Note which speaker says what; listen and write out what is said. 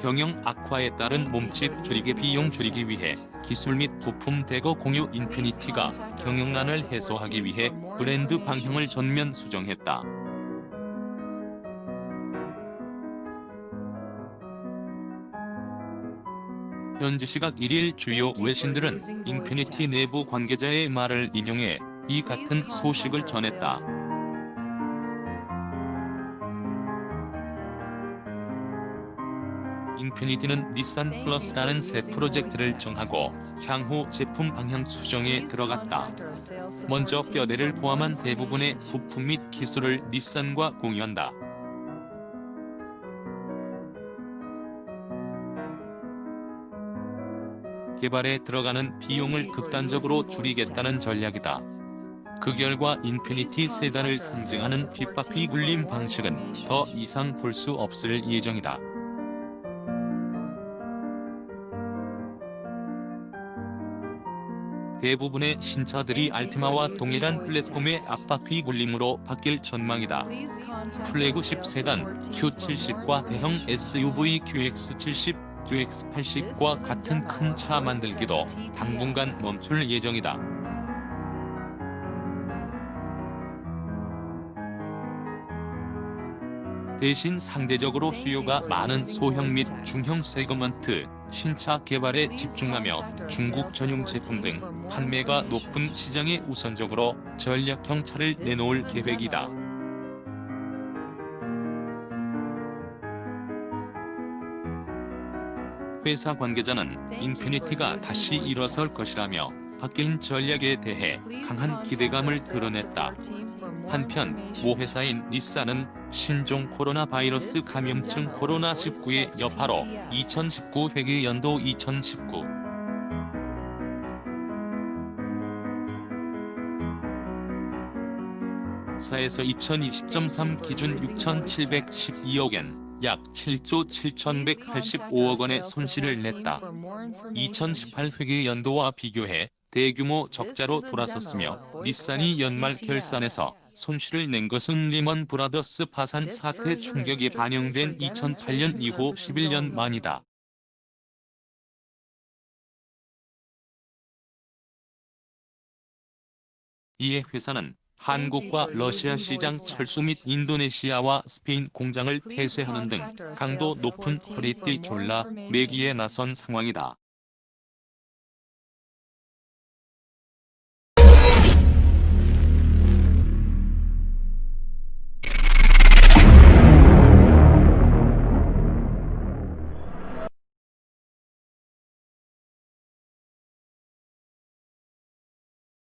Speaker 1: 경영 악화에 따른 몸집 줄이기 비용 줄이기 위해 기술 및 부품 대거 공유 인피니티가 경영난을 해소하기 위해 브랜드 방향을 전면 수정했다. 현지 시각 1일 주요 외신들은 인피니티 내부 관계자의 말을 인용해 이 같은 소식을 전했다. 인피니티는 닛산 플러스라는 새 프로젝트를 정하고 향후 제품 방향 수정에 들어갔다. 먼저 뼈대를 포함한 대부분의 부품 및 기술을 닛산과 공유한다. 개발에 들어가는 비용을 극단적으로 줄이겠다는 전략이다. 그 결과 인피니티 세단을 상징하는 빗바퀴 굴림 방식은 더 이상 볼 수 없을 예정이다. 대부분의 신차들이 알티마와 동일한 플랫폼의 앞바퀴 굴림으로 바뀔 전망이다. 플래그십 세단 Q70과 대형 SUV QX70, QX80과 같은 큰 차 만들기도 당분간 멈출 예정이다. 대신 상대적으로 수요가 많은 소형 및 중형 세그먼트 신차 개발에 집중하며 중국 전용 제품 등 판매가 높은 시장에 우선적으로 전략형 차를 내놓을 계획이다. 회사 관계자는 인피니티가 다시 일어설 것이라며 바뀐 전략에 대해 강한 기대감을 드러냈다. 한편 모 회사인 닛산은 신종 코로나 바이러스 감염증 코로나19의 여파로 2019 회계연도 2019 사에서 2020.3 기준 6,712억엔 약 7조 7,185억 원의 손실을 냈다. 2018 회계연도와 비교해 대규모 적자로 돌아섰으며 닛산이 연말 결산에서 손실을 낸 것은 리먼 브라더스 파산 사태 충격이 반영된 2008년 이후 11년 만이다. 이에 회사는 한국과 러시아 시장 철수 및 인도네시아와 스페인 공장을 폐쇄하는 등 강도 높은 허리띠 졸라 매기에 나선 상황이다.